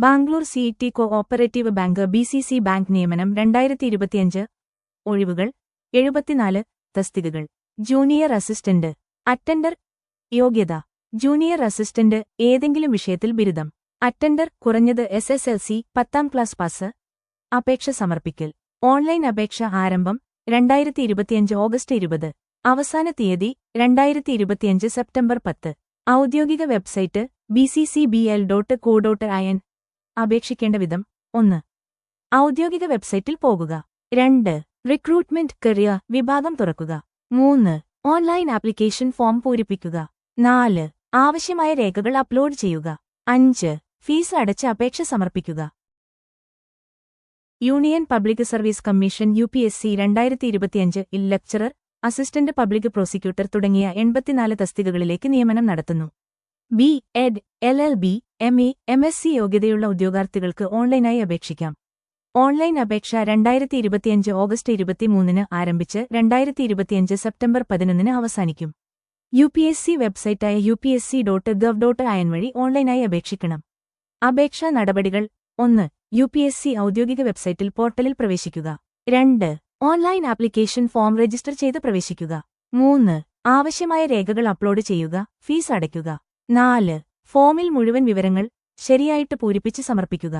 Bangalore C T cooperative bank B C C bank നിയമനം രണ്ടായിരത്തി ഇരുപത്തിയഞ്ച് ഒഴിവുകൾ എഴുപത്തിനാല്. തസ്തികകൾ. Junior assistant. അറ്റൻഡർ. യോഗ്യത. ജൂനിയർ അസിസ്റ്റന്റ് ഏതെങ്കിലും വിഷയത്തിൽ ബിരുദം. അറ്റൻഡർ കുറഞ്ഞത് എസ് എസ് എൽ സി പത്താം ക്ലാസ് പാസ്. അപേക്ഷ സമർപ്പിക്കൽ. ഓൺലൈൻ അപേക്ഷ ആരംഭം രണ്ടായിരത്തി ഇരുപത്തിയഞ്ച് ഓഗസ്റ്റ് ഇരുപത്. അവസാന തീയതി രണ്ടായിരത്തി ഇരുപത്തിയഞ്ച് സെപ്റ്റംബർ പത്ത്. ഔദ്യോഗിക website B C C B L dot co dot in അപേക്ഷിക്കേണ്ട വിധം ഒന്ന്. ഔദ്യോഗിക വെബ്സൈറ്റിൽ പോകുക. രണ്ട്. റിക്രൂട്ട്മെന്റ് കരിയർ വിഭാഗം തുറക്കുക. മൂന്ന്. ഓൺലൈൻ ആപ്ലിക്കേഷൻ ഫോം പൂരിപ്പിക്കുക. നാല്. ആവശ്യമായ രേഖകൾ അപ്ലോഡ് ചെയ്യുക. അഞ്ച്. ഫീസ് അടച്ച് അപേക്ഷ സമർപ്പിക്കുക. Union public service commission U P S C രണ്ടായിരത്തി ഇരുപത്തിയഞ്ച് ലെക്ചറർ അസിസ്റ്റന്റ് പബ്ലിക് പ്രോസിക്യൂട്ടർ തുടങ്ങിയ എൺപത്തിനാല് തസ്തികകളിലേക്ക് നിയമനം നടത്തുന്നു. B Ed L L B M A M S C യോഗ്യതയുള്ള ഉദ്യോഗാർത്ഥികൾക്ക് ഓൺലൈനായി അപേക്ഷിക്കാം. ഓൺലൈൻ അപേക്ഷ രണ്ടായിരത്തി ഇരുപത്തിയഞ്ച് ഓഗസ്റ്റ് ഇരുപത്തിമൂന്നിന് ആരംഭിച്ച് രണ്ടായിരത്തി ഇരുപത്തിയഞ്ച് സെപ്റ്റംബർ പതിനൊന്നിന് അവസാനിക്കും. U P S C വെബ്സൈറ്റായ U P S C dot gov dot in വഴി ഓൺലൈനായി അപേക്ഷിക്കണം. അപേക്ഷാ നടപടികൾ ഒന്ന് യു പി എസ് സി ഔദ്യോഗിക വെബ്സൈറ്റിൽ പോർട്ടലിൽ പ്രവേശിക്കുക. രണ്ട് ഓൺലൈൻ ആപ്ലിക്കേഷൻ ഫോം രജിസ്റ്റർ ചെയ്ത് പ്രവേശിക്കുക. മൂന്ന് ആവശ്യമായ രേഖകൾ അപ്ലോഡ് ചെയ്യുക ഫീസ് അടയ്ക്കുക. നാല്. ഫോമിൽ മുഴുവൻ വിവരങ്ങൾ ശരിയായിട്ട് പൂരിപ്പിച്ച് സമർപ്പിക്കുക.